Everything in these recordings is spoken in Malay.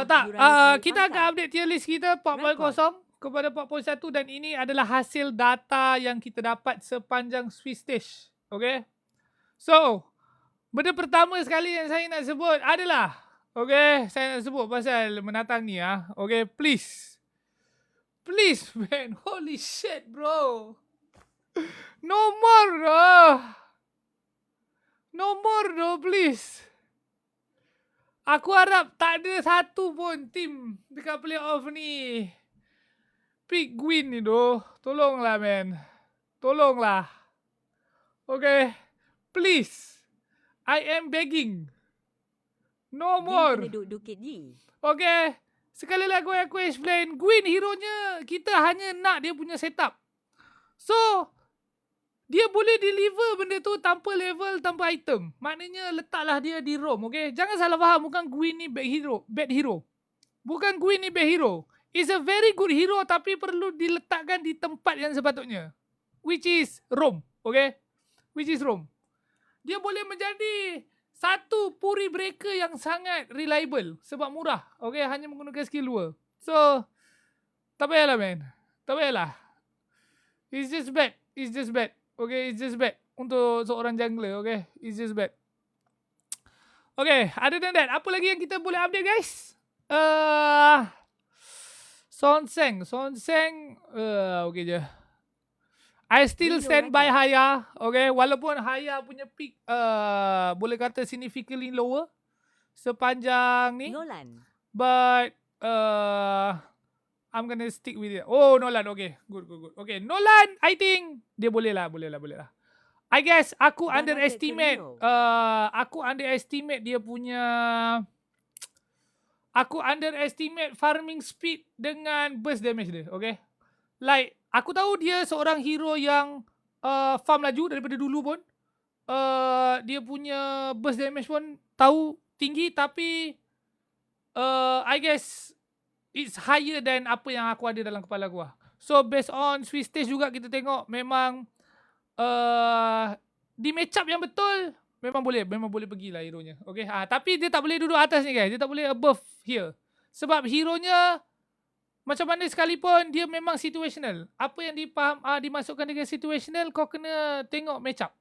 Uh, tak, uh, kita akan update tier list kita 4.0 kepada 4.1 dan ini adalah hasil data yang kita dapat sepanjang Swiss stage. Okay. So, benda pertama sekali yang saya nak sebut adalah Okay, saya nak sebut pasal menatang ni ah. Okay, please. Please, man. Holy shit, bro. No more, bro. No more, bro, please. Aku harap tak ada satu pun tim dekat playoff ni. Pick Gwyn ni doh. Tolonglah, man. Tolonglah. Okay. Please. I am begging. No more. Dia duduk-dukit je. Okay. Sekali lagi aku explain. Gwyn hero nya kita hanya nak dia punya setup. So, dia boleh deliver benda tu tanpa level, tanpa item. Maknanya letaklah dia di roam, okay? Jangan salah faham. Bukan Gwyn ni bad hero. Bad hero. Bukan Gwyn ni bad hero. Is a very good hero tapi perlu diletakkan di tempat yang sepatutnya. Which is roam, okay? Which is roam. Dia boleh menjadi satu puri breaker yang sangat reliable sebab murah. Okay, hanya menggunakan skill 2. So, tak payahlah man. Tak payahlah. It's just bad. It's just bad. Okay, it's just bad. Untuk seorang jungler, okay. It's just bad. Okay, other than that, apa lagi yang kita boleh update guys? Uh, Sonseng. Sonseng, uh, okay je. I still stand by. Haya. Okay. Walaupun Haya punya pick uh, boleh kata significantly lower sepanjang ni. Nolan. But uh, I'm gonna stick with it. Oh, Nolan. Okay. Good, good, good. Okay. Nolan, I think dia boleh lah. Boleh lah, boleh lah. I guess aku Dah underestimate. Uh, aku underestimate dia punya... Aku underestimate farming speed dengan burst damage dia. Okay. Like, aku tahu dia seorang hero yang uh, farm laju daripada dulu pun. Uh, dia punya burst damage pun tahu tinggi tapi uh, I guess it's higher than apa yang aku ada dalam kepala aku lah. So based on Swiss stage juga kita tengok memang uh, di match up yang betul memang boleh memang boleh pergilah hero nya. Okay. Ha, tapi dia tak boleh duduk atas ni guys. Dia tak boleh above here. Sebab hero nya macam mana sekalipun dia memang situational. Apa yang dipaham uh, dimasukkan dengan situational kau kena tengok match up.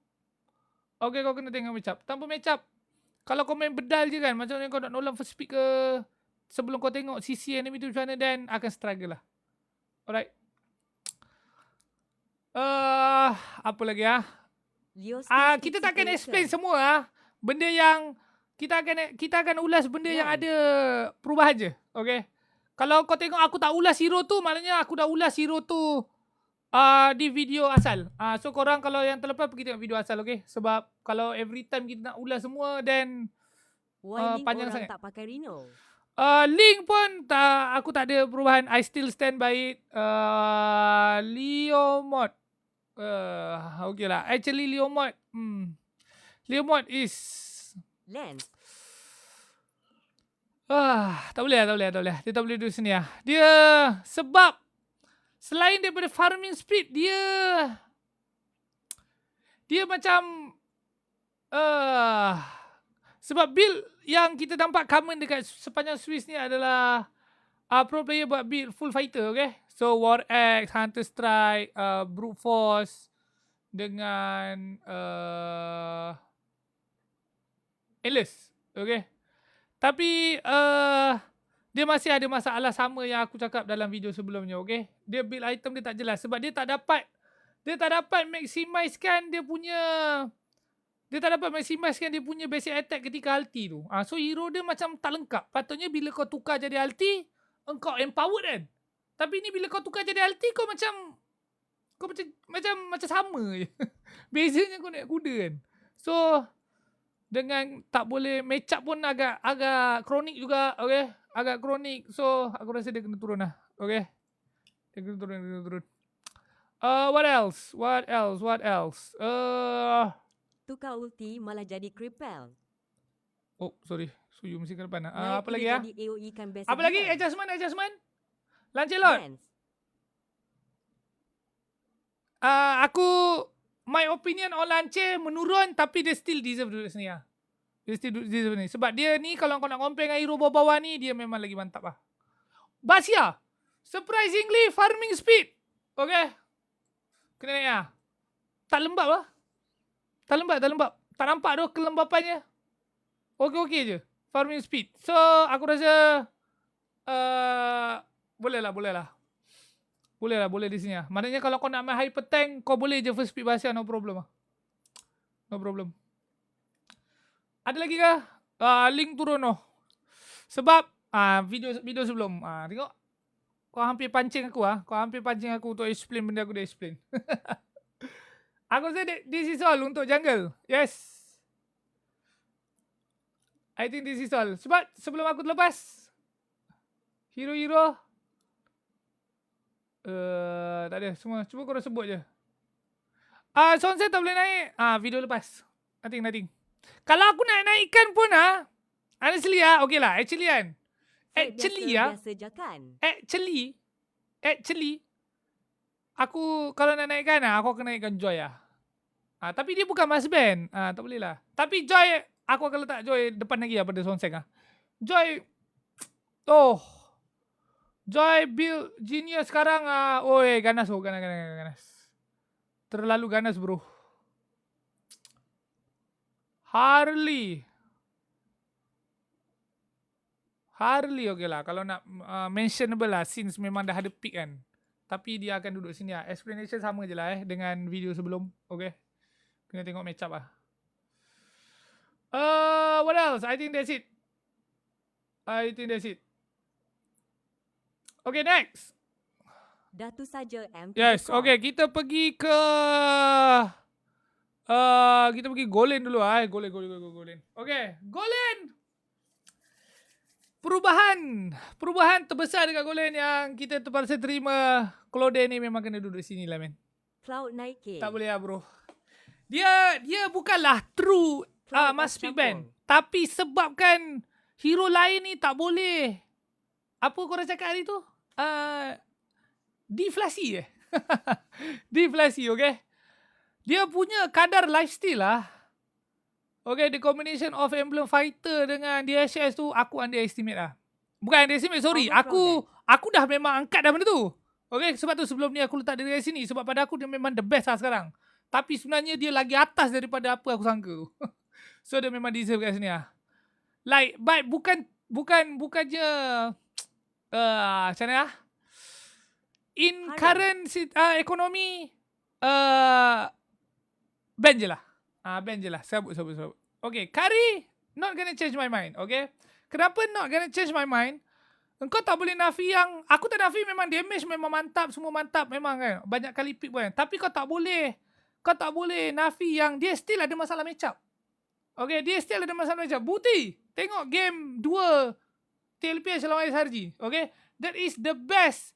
Okay kau kena tengok match up. Tanpa match up kalau kau main bedal je kan macam mana kau nak nolan first pick ke sebelum kau tengok CC enemy tu macam mana then akan struggle lah. Alright. Uh, apa lagi ah? Ah, Stitch kita fix tak akan Supernatural. explain semua ah. Benda yang kita akan kita akan ulas benda yang Ya. ada perubahan je. Okay. Kalau kau tengok aku tak ulas hero tu, maknanya aku dah ulas hero tu uh, di video asal. Uh, so korang kalau yang terlepas pergi tengok video asal okay. Sebab kalau every time kita nak ulas semua then Link panjang sangat. tak pakai Reno? Uh, link pun tak aku tak ada perubahan. I still stand by it. Uh, Leo mod. Uh, okay lah. Actually Leo mod. Hmm. Leo mod is Lance. Ah, tak boleh lah, tak boleh lah, tak boleh lah. Dia tak boleh duduk sini lah. Dia sebab selain daripada farming speed, dia dia macam uh, sebab build yang kita nampak common dekat sepanjang Swiss ni adalah uh, pro player buat build full fighter, okay? So War Axe, Hunter Strike, uh, Brute Force dengan uh, Endless, okay? Tapi uh, dia masih ada masalah sama yang aku cakap dalam video sebelumnya, okay? Dia build item dia tak jelas sebab dia tak dapat dia tak dapat maximizekan dia punya dia tak dapat maximizekan dia punya basic attack ketika ulti tu. Ah so hero dia macam tak lengkap. Patutnya bila kau tukar jadi ulti, engkau empowered kan. Tapi ni bila kau tukar jadi ulti kau macam kau macam macam macam sama je. Bezanya kau naik kuda kan. So dengan tak boleh match up pun agak agak kronik juga, okay? Agak kronik. So aku rasa dia kena turun lah, okay? Dia kena turun, dia kena turun. Uh, what else? What else? What else? Uh, Tukar ulti malah jadi cripple. oh, sorry. Suyu mesti ke depan. Uh, apa lagi ya? jadi AOE kan best Apa lagi? Adjustment, adjustment. Lancelot. Lance. Uh, aku, my opinion on Lance menurun tapi dia still deserve duduk sini lah. Dia still deserve ni. Sebab dia ni kalau kau nak compare dengan hero bawah-bawah ni, dia memang lagi mantap lah. Basia. Surprisingly, farming speed. Okay. Kena naik lah. Tak lembab lah. Tak lembab, tak lembab. Tak nampak tu kelembapannya. Okey-okey je. Farming speed. So, aku rasa... Uh, boleh lah, boleh lah. Boleh lah, boleh di sini lah. Maknanya kalau kau nak main hyper tank, kau boleh je first speed Basia, no problem lah. No problem. Ada lagi ke? Uh, link turun noh. Sebab uh, video video sebelum. Uh, tengok. Kau hampir pancing aku ah. Kau hampir pancing aku untuk explain benda aku dah explain. aku rasa this is all untuk jungle. Yes. I think this is all. Sebab sebelum aku terlepas. Hero-hero. Uh, tak ada. Semua. Cuba korang sebut je. Ah, uh, sunset tak boleh naik. Ah, uh, video lepas. Nothing, nothing. Kalau aku nak naikkan pun ah, honestly ah, okay lah. Actually kan. Actually ah, actually, actually, aku kalau nak naikkan ah, aku akan naikkan Joy ah. Ah, tapi dia bukan mass band. Ah, tak boleh lah. Tapi Joy, aku akan letak Joy depan lagi lah pada Sonseng ah. Joy, oh, Joy build genius sekarang ah. Oi, ganas oh, ganas, ganas, ganas. Terlalu ganas bro. Harley. Harley okey lah. Kalau nak uh, mentionable lah since memang dah ada pick kan. Tapi dia akan duduk sini lah. Explanation sama je lah eh dengan video sebelum. Okay. Kena tengok match up lah. Uh, what else? I think that's it. I think that's it. Okay, next. Dah tu saja MP. Yes, okay. Kita pergi ke... Uh, kita pergi Golen dulu ah. Golen, Golen, Golen, Golen. Okay, Golen perubahan perubahan terbesar dekat Golan yang kita terpaksa terima Claude ni memang kena duduk sini lah men. Cloud naikin. Tak boleh lah bro. Dia dia bukanlah true ah uh, must speak band. Tapi sebabkan hero lain ni tak boleh. Apa korang cakap hari tu? Uh, deflasi eh. deflasi okay. Dia punya kadar lifestyle lah Okay, the combination of Emblem Fighter dengan DHS tu aku underestimate lah. Bukan underestimate, sorry. Oh, aku aku dah memang angkat dah benda tu. Okay, sebab tu sebelum ni aku letak dia dekat sini. Sebab pada aku dia memang the best lah sekarang. Tapi sebenarnya dia lagi atas daripada apa aku sangka tu. so dia memang deserve kat sini lah. Like, but bukan, bukan, bukannya, uh, macam mana lah. In current uh, economy, uh, ban je lah. Ah, ban je lah. Sabut, sabut, sabut. Okay, Kari, not gonna change my mind. Okay. Kenapa not gonna change my mind? Engkau tak boleh nafi yang... Aku tak nafi memang damage memang mantap. Semua mantap memang kan. Banyak kali pick pun kan. Tapi kau tak boleh... Kau tak boleh nafi yang dia still ada masalah matchup. Okay, dia still ada masalah matchup. Bukti. Tengok game 2 TLPS lawan SRG. Okay. That is the best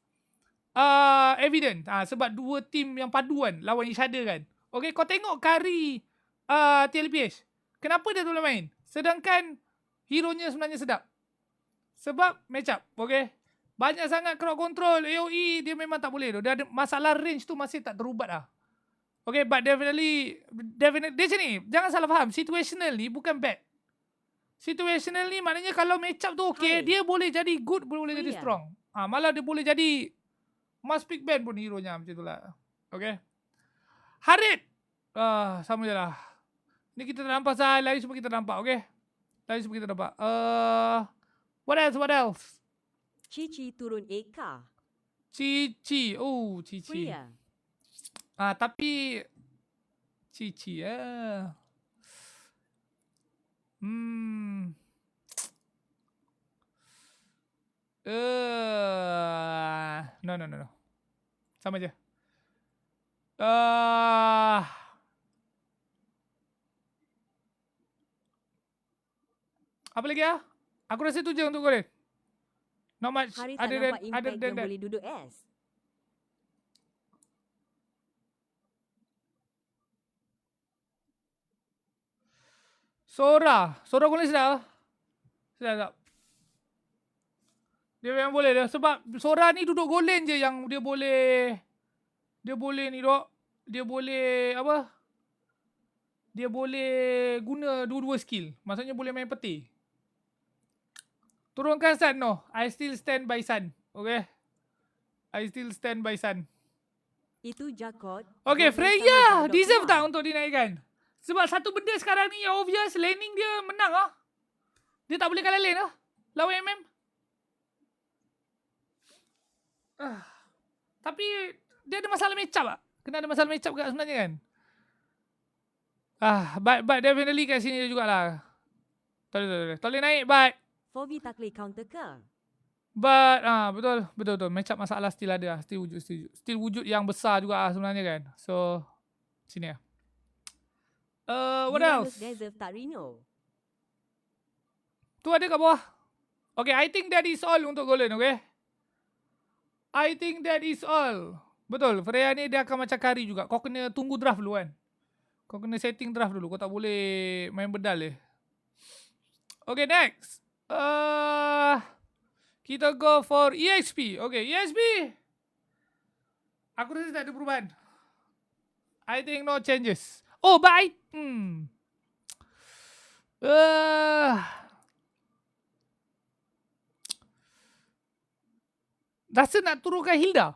uh, evidence. Ah, sebab dua team yang paduan lawan each other kan. Okay, kau tengok Kari uh, TLPS. Kenapa dia tak boleh main? Sedangkan hero-nya sebenarnya sedap. Sebab match up. Okay. Banyak sangat crowd control. AOE dia memang tak boleh tu. Dia ada masalah range tu masih tak terubat lah. Okay but definitely. definitely dia macam ni. Jangan salah faham. Situational ni bukan bad. Situational ni maknanya kalau match up tu okay. Hai. Dia boleh jadi good. Boleh oh, jadi yeah. strong. Ha, malah dia boleh jadi. Must pick bad pun hero-nya macam tu lah. Okay. Harit. Uh, sama je lah. Ni kita tak nampak sah. Lari semua kita nampak. Okay. Lari semua kita nampak. Uh, what else? What else? Cici turun Eka. Cici. Oh, Cici. Priya. Ah, tapi Cici ya. Hmm. Uh, no, no, no, no. Sama je. Uh, Apa lagi ah? Aku rasa tu je untuk golden. Not much Hari other than, other than that. boleh duduk S. Sora. Sora golden sedap. Sedap, sedap. Dia memang boleh dia. Sebab Sora ni duduk golden je yang dia boleh. Dia boleh ni dok. Dia boleh apa? dia boleh guna dua-dua skill. Maksudnya boleh main peti. Turunkan Sun no. I still stand by Sun. Okay. I still stand by Sun. Itu Jakot. Okay, Freya deserve tak untuk dinaikkan? Sebab satu benda sekarang ni yang obvious, laning dia menang ah. Dia tak boleh kalah lane ah. Lawan MM. Ah. Tapi dia ada masalah match up ah. Kena ada masalah match up kat sebenarnya kan. Ah, but, but definitely kat sini jugalah. Tak boleh, tak boleh. Tak boleh naik but Fovi tak boleh counter ke? But ah betul betul betul match up masalah still ada lah. Still wujud still, still wujud yang besar juga lah sebenarnya kan. So sini lah. Uh, what Uranus else? deserve tak Rino. Tu ada kat bawah. Okay, I think that is all untuk Golden, okay? I think that is all. Betul, Freya ni dia akan macam kari juga. Kau kena tunggu draft dulu kan. Kau kena setting draft dulu. Kau tak boleh main bedal je. Okay, next. Uh, kita go for EXP. Okay, EXP. Aku rasa tak ada perubahan. I think no changes. Oh, but I... Hmm. Uh, rasa nak turunkan Hilda.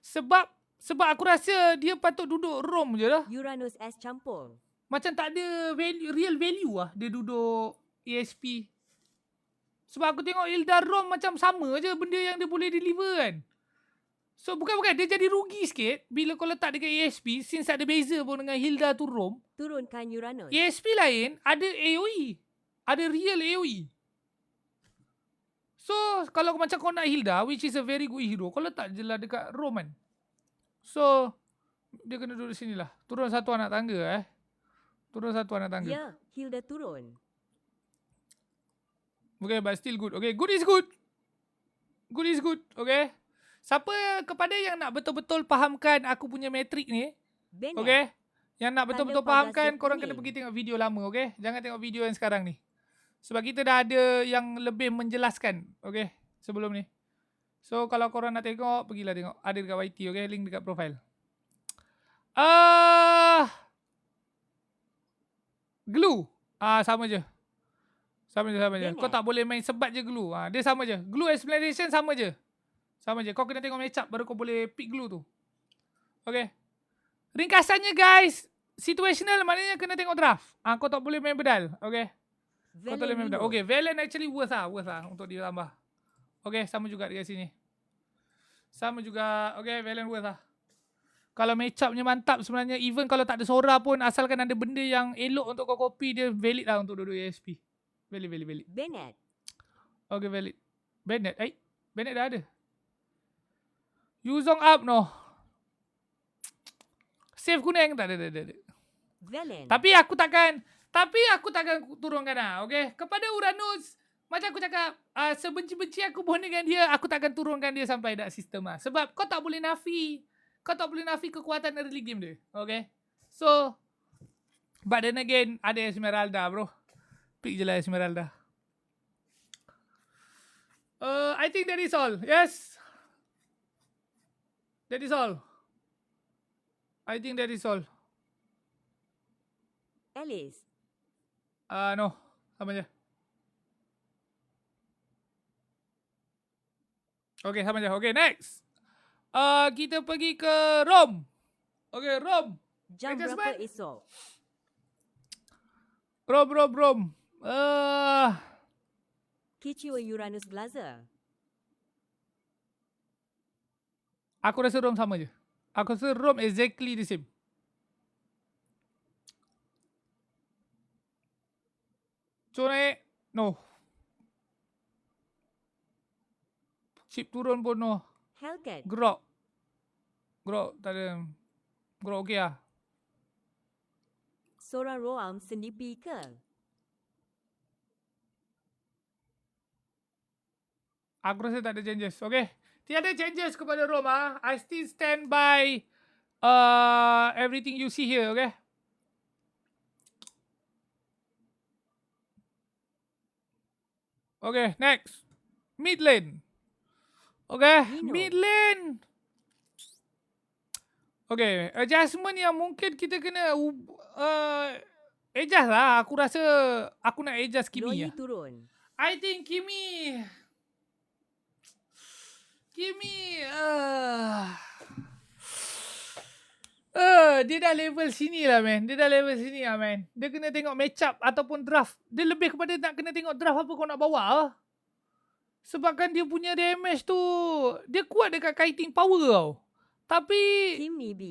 Sebab sebab aku rasa dia patut duduk Rom je lah. Uranus S campur. Macam tak ada value, real value lah dia duduk ESP. Sebab aku tengok Hilda Rom macam sama je benda yang dia boleh deliver kan. So bukan-bukan dia jadi rugi sikit bila kau letak dekat ESP since ada beza pun dengan Hilda tu Rom. Turunkan Uranus. ESP lain ada AOE. Ada real AOE. So, kalau macam kau nak Hilda, which is a very good hero, kau letak je lah dekat Roman. So, dia kena duduk sini lah. Turun satu anak tangga eh. Turun satu anak tangga. Ya, Hilda turun. Okay, but still good. Okay, good is good. Good is good. Okay. Siapa kepada yang nak betul-betul fahamkan aku punya metrik ni. Okay. Yang nak betul-betul fahamkan, korang kena pergi tengok video lama, okay? Jangan tengok video yang sekarang ni. Sebab kita dah ada yang lebih menjelaskan, okay? Sebelum ni. So, kalau korang nak tengok, pergilah tengok. Ada dekat YT, okay? Link dekat profile. Ah, uh, glue. Ah, uh, sama je. Sama je, sama je. Kau tak boleh main sebat je glue. Ah, dia sama je. Glue explanation sama je. Sama je. Kau kena tengok match up baru kau boleh pick glue tu. Okay. Ringkasannya guys, situational maknanya kena tengok draft. Ah kau tak boleh main bedal. Okay. Kau tak boleh main bedal. Okay, Valen actually worth lah, worth lah untuk dia tambah. Okay, sama juga dekat sini. Sama juga. Okay, Valen worth lah. Kalau match upnya mantap sebenarnya even kalau tak ada Sora pun asalkan ada benda yang elok untuk kau copy dia valid lah untuk duduk ESP. Valid, valid, valid. Bennett. Okay, valid. Bennett. Eh, Bennett dah ada. Yuzong up no. Save kuning tak ada, tak ada, tak ada. Valen. Tapi aku takkan tapi aku takkan turunkan lah, okay? Kepada Uranus, macam aku cakap, uh, sebenci-benci aku pun dengan dia, aku takkan turunkan dia sampai dak sistem lah. Sebab kau tak boleh nafi, kau tak boleh nafi kekuatan early game dia, okay? So, but then again, ada Esmeralda bro. Pick je lah Esmeralda. Uh, I think that is all. Yes. That is all. I think that is all. Alice. Ah, uh, no. Sama je. Okay, sama je. Okay, next. Uh, kita pergi ke Rom. Okay, Rom. Jam berapa esok? Rom, Rom, Rom. Uh, Kichiwa Uranus Blazer. aku rasa Rom sama je. Aku rasa Rom exactly the same. So, naik. No. Chip turun pun no. Hellcat. Grok. Grok tak ada. Grok okey lah. Sora Roam sendipi ke? Aku rasa tak ada changes. Okay. Tiada changes kepada Roma. I still stand by uh, everything you see here. Okay. Okay, next. Mid lane. Okay, Nino. mid lane. Okay, adjustment yang mungkin kita kena uh, adjust lah. Aku rasa aku nak adjust Kimi lah. turun. I think Kimi Kimi uh, uh, dia dah level sini lah man. Dia dah level sini lah man. Dia kena tengok match up ataupun draft. Dia lebih kepada nak kena tengok draft apa kau nak bawa lah. Sebabkan dia punya damage tu dia kuat dekat kiting power tau. Tapi Kimi B.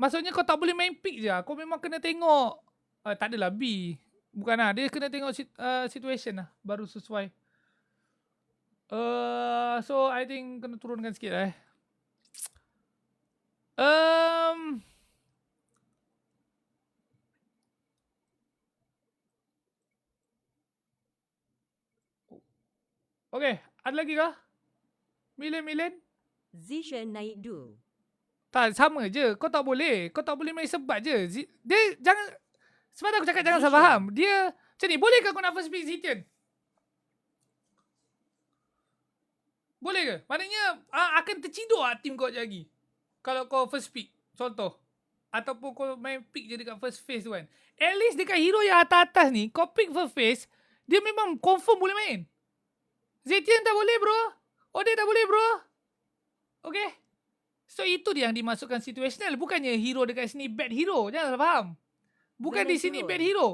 Maksudnya kau tak boleh main pick je. Kau memang kena tengok. Uh, tak adalah B. Bukan lah. Dia kena tengok sit, uh, situation lah. Baru sesuai. Uh, so, I think kena turunkan sikit lah eh. Um, okay. Ada lagi kah? Milen-milen? Zishan naik du. Tak, sama je. Kau tak boleh. Kau tak boleh main sebat je. Zi- Dia jangan... Sebab aku cakap jangan salah faham. Dia... Macam ni, bolehkah kau nak first pick Zitian? Boleh ke? Maknanya uh, akan terciduk lah team kau lagi. Kalau kau first pick. Contoh. Ataupun kau main pick je dekat first phase tu kan. At least dekat hero yang atas-atas ni, kau pick first phase, dia memang confirm boleh main. Zetian tak boleh bro. Ode tak boleh bro. Okay. So itu dia yang dimasukkan situational. Bukannya hero dekat sini bad hero. Jangan salah faham. Bukan di Balance sini turun. bad hero.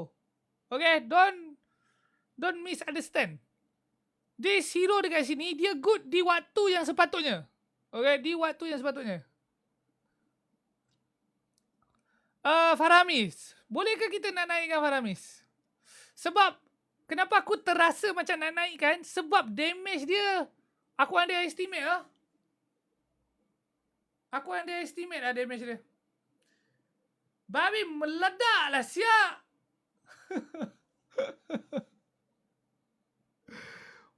Okay. Don't don't misunderstand. This hero dekat sini dia good di waktu yang sepatutnya. Okay. Di waktu yang sepatutnya. Uh, Faramis. Bolehkah kita nak naikkan Faramis? Sebab kenapa aku terasa macam nak naikkan? Sebab damage dia aku underestimate lah. Aku underestimate lah damage dia. Babi meledak lah siap.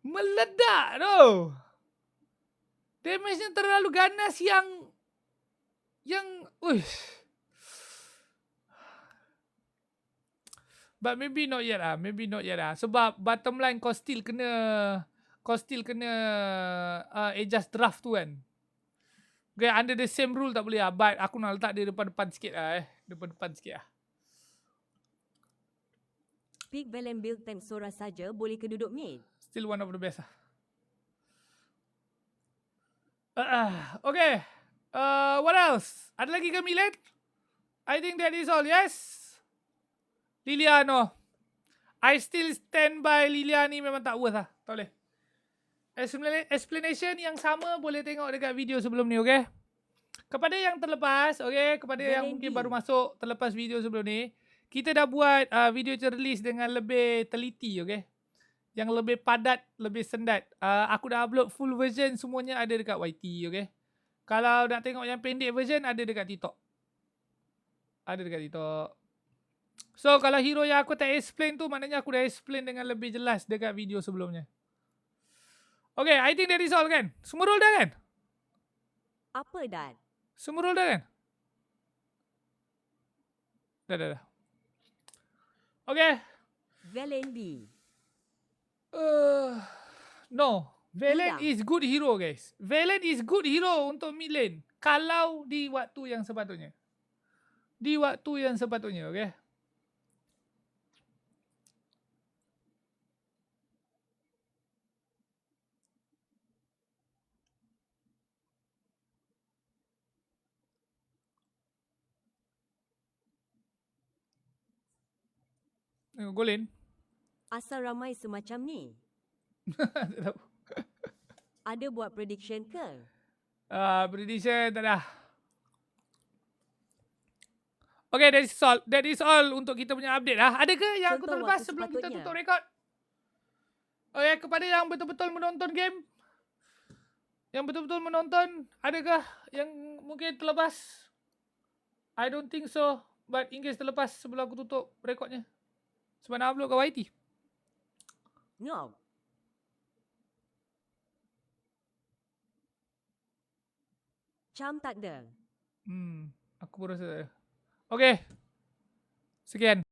meledak tu. Damage-nya terlalu ganas yang yang uish. But maybe not yet lah. Maybe not yet lah. Sebab bottom line kau still kena kau still kena uh, adjust draft tu kan. Okay, under the same rule tak boleh lah. But aku nak letak dia depan-depan sikit lah eh. Depan-depan sikit lah. Pick Valen build tank Sora saja boleh ke duduk mid. Still one of the best lah. Uh, okay. Uh, what else? Ada lagi ke Milan? I think that is all. Yes. Liliano. I still stand by Liliani memang tak worth lah. Tak boleh. Explana- Explanation yang sama boleh tengok dekat video sebelum ni, okay? Kepada yang terlepas, okay? Kepada yang Valendi. mungkin baru masuk terlepas video sebelum ni, kita dah buat uh, video release dengan lebih teliti, okay? Yang lebih padat, lebih sendat. Uh, aku dah upload full version semuanya ada dekat YT, okay? Kalau nak tengok yang pendek version, ada dekat TikTok. Ada dekat TikTok. So, kalau hero yang aku tak explain tu, maknanya aku dah explain dengan lebih jelas dekat video sebelumnya. Okay, I think that is all kan? Semua role dah kan? Apa dat? Semua role dah kan? Dah, dah, dah. Okay. Valen B. Uh, no. Valen Tidak. is good hero guys. Valen is good hero untuk mid lane. Kalau di waktu yang sepatutnya. Di waktu yang sepatutnya, okay? Golin. Asal ramai semacam ni. tak tahu. Ada buat prediction ke? Uh, prediction tak dah. Okay, that is all. That is all untuk kita punya update lah. Ada ke yang aku Contoh terlepas waktu sebelum kita tutup rekod? Okay, kepada yang betul-betul menonton game. Yang betul-betul menonton. Adakah yang mungkin terlepas? I don't think so. But in case terlepas sebelum aku tutup rekodnya. Sebab nak upload ke YT. No. Cam tak ada. Hmm, aku pun rasa. Okay. Sekian.